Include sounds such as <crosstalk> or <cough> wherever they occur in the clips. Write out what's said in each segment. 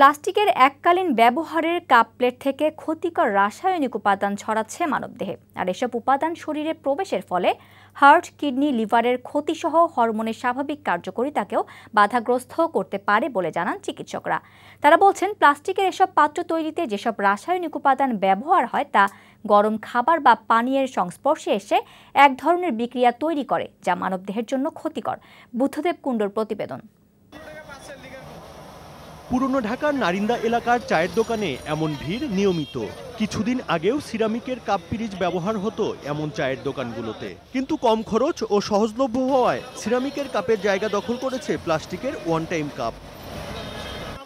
প্লাস্টিকের এককালীন ব্যবহারের কাপ প্লেট থেকে ক্ষতিকর রাসায়নিক উপাদান ছড়াচ্ছে মানবদেহে। আর এসব উপাদান শরীরে প্রবেশের ফলে হার্ট, কিডনি, লিভারের ক্ষতিসহ হরমোনের স্বাভাবিক কার্যকারিতাকেও বাধাগ্রস্ত করতে পারে বলে জানান চিকিৎসকরা। তারা বলছেন, প্লাস্টিকের এসব পাত্র তৈরিতে যেসব রাসায়নিক উপাদান ব্যবহার হয় তা গরম খাবার বা পানীয়ের সংস্পর্শে এসে এক ধরনের বিক্রিয়া তৈরি করে, যা মানবদেহের জন্য ক্ষতিকর। বুদ্ধদেব কুণ্ডর প্রতিবেদন। পুরনো ঢাকার নারিন্দা এলাকার চায়ের দোকানে এমন ভিড় নিয়মিত। কিছুদিন আগেও সিরামিকের কাপ পিরিচ ব্যবহার হতো এমন চায়ের দোকানগুলোতে। কিন্তু কম খরচ ও সহজলভ্য হওয়ায় সিরামিকের কাপের জায়গা দখল করেছে প্লাস্টিকের ওয়ান টাইম কাপ।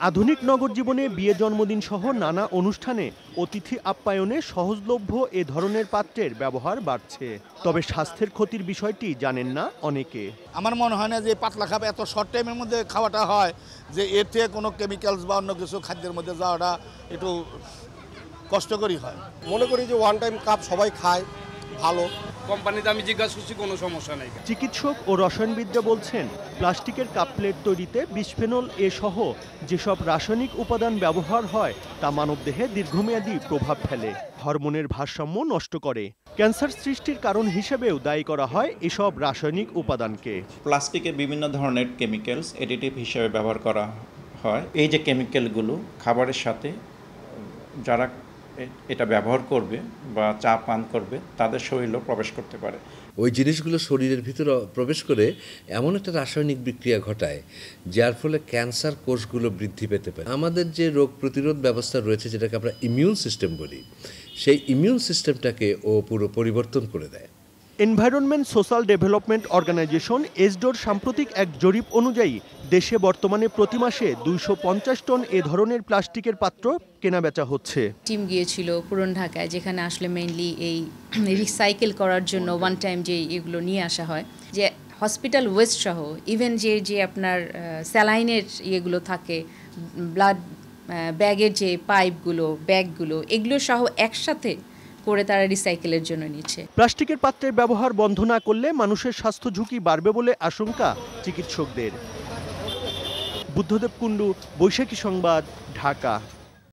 আধুনিক নগর জীবনে বিয়ে জন্মদিন সহ নানা অনুষ্ঠানে অতিথি আপ্যায়নে সহজলভ্য এ ধরনের পাত্রের ব্যবহার বাড়ছে। তবে স্বাস্থ্যের ক্ষতির বিষয়টি জানেন না অনেকে। আমার মনে হয় না যে পাতলা খাবার এত শর্ট টাইমের মধ্যে খাওয়াটা হয় যে এতে কোনো কেমিক্যালস বা অন্য কিছু খাদ্যের মধ্যে যাওয়াটা একটু কষ্টকরই হয়। মনে করি যে ওয়ান টাইম কাপ সবাই খায় ভালো। কোম্পানিতে আমি জিজ্ঞাসা করছি কোনো সমস্যা নেই চিকিৎসক ও রসায়নবিদরা বলছেন প্লাস্টিকের কাপ প্লেট তৈরিতে বিসফেনল এ সহ যেসব রাসায়নিক উপাদান ব্যবহার হয় তা মানবদেহে দীর্ঘমেয়াদী প্রভাব ফেলে হরমোনের ভারসাম্য নষ্ট করে। ক্যান্সার সৃষ্টির কারণ হিসেবেও দায়ী করা হয় এসব রাসায়নিক উপাদানকে। প্লাস্টিকে বিভিন্ন ধরনের কেমিক্যালস এডিটিভ হিসেবে ব্যবহার করা হয়। এই যে কেমিক্যালগুলো খাবারের সাথে যারা এটা ব্যবহার করবে বা চা পান করবে, তাদের শরীরেও প্রবেশ করতে পারে। ওই জিনিসগুলো শরীরের ভিতরে প্রবেশ করে এমন একটা রাসায়নিক বিক্রিয়া ঘটায়, যার ফলে ক্যান্সার কোষগুলো বৃদ্ধি পেতে পারে। আমাদের যে রোগ প্রতিরোধ ব্যবস্থা রয়েছে, যেটাকে আমরা ইমিউন সিস্টেম বলি, সেই ইমিউন সিস্টেমটাকে ও পুরো পরিবর্তন করে দেয়। এনভায়রনমেন্ট সোশ্যাল ডেভেলপমেন্ট অর্গানাইজেশন এসডোর সাম্প্রতিক এক জরিপ অনুযায়ী, দেশে বর্তমানে প্রতি মাসে দুইশো টন এ ধরনের প্লাস্টিকের পাত্র কেনাবেচা হচ্ছে। টিম গিয়েছিল পুরন ঢাকায়, যেখানে আসলে মেইনলি এই <clears throat> রিসাইকেল করার জন্য ওয়ান টাইম যে এগুলো নিয়ে আসা হয়। যে হসপিটাল ওয়েস্ট সহ ইভেন যে যে আপনার স্যালাইনের ইয়েগুলো থাকে ব্লাড ব্যাগের যে পাইপগুলো ব্যাগগুলো এগুলো সহ একসাথে করে তারা রিসাইকেলের জন্য নিচ্ছে। প্লাস্টিকের পাত্রের ব্যবহার বন্ধ না করলে মানুষের স্বাস্থ্য ঝুঁকি বাড়বে বলে আশঙ্কা চিকিৎসকদের। বুদ্ধদেব কুণ্ডু, বৈশাখী সংবাদ, ঢাকা।